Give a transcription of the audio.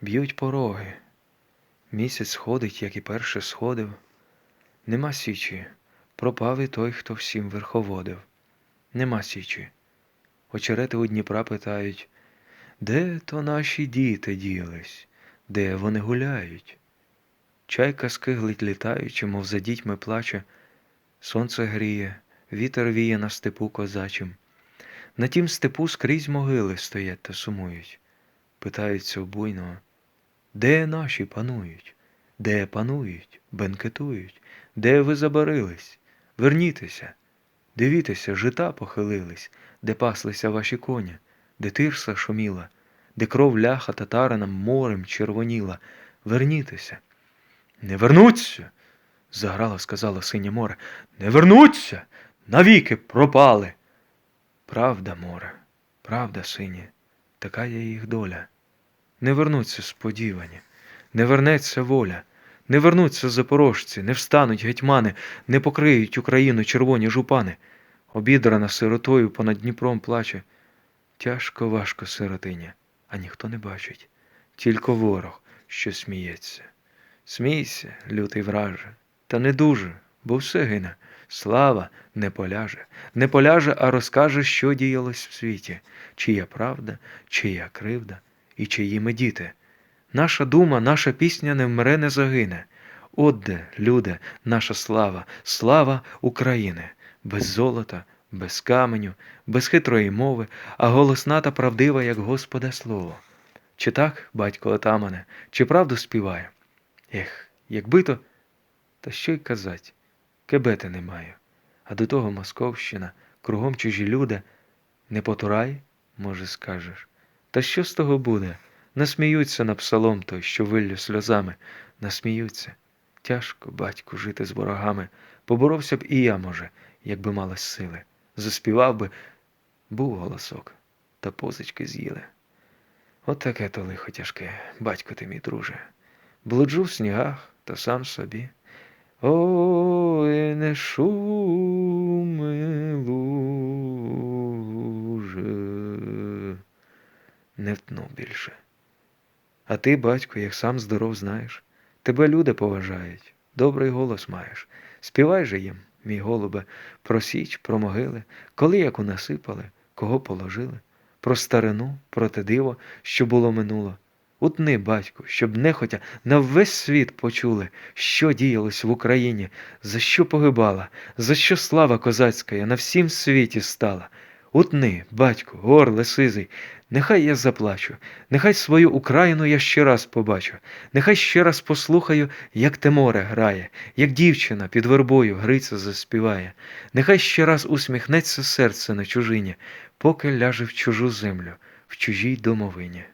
Б'ють пороги. Місяць сходить, як і перше сходив. Нема січі, пропав і той, хто всім верховодив. Нема січі. Очерети у Дніпра питають, де то наші діти ділись, де вони гуляють? Чайка скиглить літаючи, мов за дітьми плаче, сонце гріє, вітер віє на степу козачим. На тім степу скрізь могили стоять та сумують. Питаються буйного, де наші панують, де панують, бенкетують, де ви забарились? Вернітеся, дивіться, жита похилились, де паслися ваші коні, де тирса шуміла, де кров ляха татаринам морем червоніла. Вернітеся. Не вернуться, заграло сказала синє море. Не вернуться, навіки пропали. Правда, море, правда, синє, така є їх доля. Не вернуться сподівані, не вернеться воля, не вернуться запорожці, не встануть гетьмани, не покриють Україну червоні жупани. Обідрана сиротою понад Дніпром плаче. Тяжко важко сиротиня, а ніхто не бачить, тільки ворог, що сміється. Смійся, лютий враже, та не дуже, бо все гине. Слава не поляже, не поляже, а розкаже, що діялось в світі, чия правда, чия кривда і чиї ми діти. Наша дума, наша пісня не вмре, не загине. От де, люде, наша слава, слава України, без золота, без каменю, без хитрої мови, а голосна та правдива, як Господа слово. Чи так, батько отамане, чи правду співає? Ех, якби то, та що й казать, кебети не маю. А до того Московщина, кругом чужі люди. Не потурай, може, скажеш. Та що з того буде? Насміються на псалом той, що виллю сльозами, насміються. Тяжко, батьку, жити з ворогами. Поборовся б і я, може, якби мала сили. Заспівав би, був голосок, та позички з'їли. От таке то лихо тяжке, батько ти мій друже. Блуджу в снігах, та сам собі. Не шуми луже. Не втну більше. А ти, батько, як сам здоров знаєш, тебе люди поважають, добрий голос маєш. Співай же їм, мій голубе, про січ, про могили, коли як унасипали, кого положили, про старину, про те диво, що було минуло. Утни, батьку, щоб нехотя на весь світ почули, що діялось в Україні, за що погибала, за що слава козацька на всім світі стала. Утни, батьку, горле сизий, нехай я заплачу, нехай свою Україну я ще раз побачу, нехай ще раз послухаю, як те море грає, як дівчина під вербою Гриця заспіває, нехай ще раз усміхнеться серце на чужині, поки ляже в чужу землю, в чужій домовині.